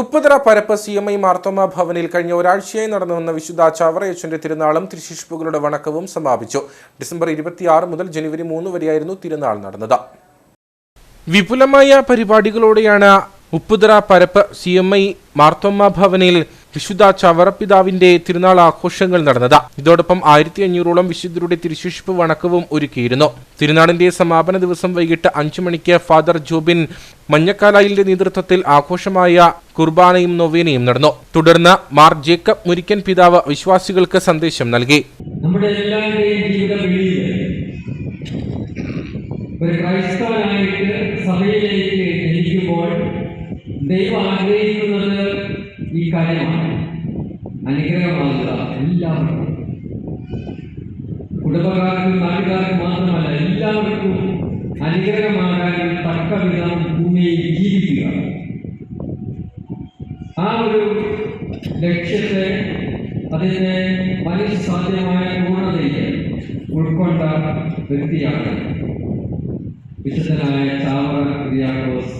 Upputhara Parappu C M I Marthoma ഭവനിൽ കഴിഞ്ഞ ഒരാഴ്ചയായി നടന്നു വന്ന വിശുദ്ധ ചാവറയച്ചന്റെ തിരുനാളും തിരുശിഷ്പുകളുടെ വണക്കവും സമാപിച്ചു. ഡിസംബർ ഇരുപത്തിയാറ് മുതൽ ജനുവരി മൂന്ന് വരെയായിരുന്നു തിരുനാൾ നടന്നത്. വിപുലമായ പരിപാടികളോടെയാണ് Upputhara Parappu C M I Marthoma ഭവനിൽ വിശുദ്ധ ചവറപ്പിതാവിന്റെ തിരുനാൾ ആഘോഷങ്ങൾ നടന്നത്. ഇതോടൊപ്പം ആയിരത്തി അഞ്ഞൂറോളം വിശുദ്ധരുടെ തിരുശേഷിപ്പ് വണക്കവും ഒരുക്കിയിരുന്നു. തിരുനാളിന്റെ സമാപന ദിവസം വൈകിട്ട് അഞ്ചു മണിക്ക് ഫാദർ ജോബിൻ മഞ്ഞക്കാലായിലിന്റെ നേതൃത്വത്തിൽ ആഘോഷമായ കുർബാനയും നൊവേനയും നടന്നു. തുടർന്ന് മാർ ജേക്കബ് മുരിക്കൻ പിതാവ് വിശ്വാസികൾക്ക് സന്ദേശം നൽകി. നമ്മുടെ ഒരു സഭയിലേക്ക് ജനിക്കുമ്പോൾ ദൈവം ആഗ്രഹിക്കുന്നത് ഈ കാര്യമാണ്. അനുഗ്രഹമാകുക എല്ലാവർക്കും. കുടുംബക്കാർക്കും നാട്ടുകാർക്കും മാത്രമല്ല എല്ലാവർക്കും അനുഗ്രഹമാകാനും തക്കവിധം ഭൂമിയിൽ ജീവിക്കുക. ആ ഒരു ലക്ഷ്യത്തെ അതിന്റെ മനുഷ്യസാധ്യമായ പൂർണതയെ ഉൾക്കൊണ്ട വ്യക്തിയാണ് വിശുദ്ധനായ ചാവറ ക്രിയാക്കോസ്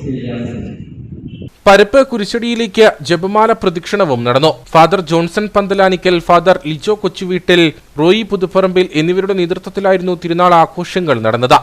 പരപ്പ് കുരിശടിയിലേക്ക് ജപമാല പ്രദക്ഷിണവും നടന്നു. Father Johnson Panthalanickal father Lijo Kochuveettil Roy Puthuparambil എന്നിവരുടെ നേതൃത്വത്തിലായിരുന്നു തിരുനാൾ ആഘോഷങ്ങൾ നടന്നത്.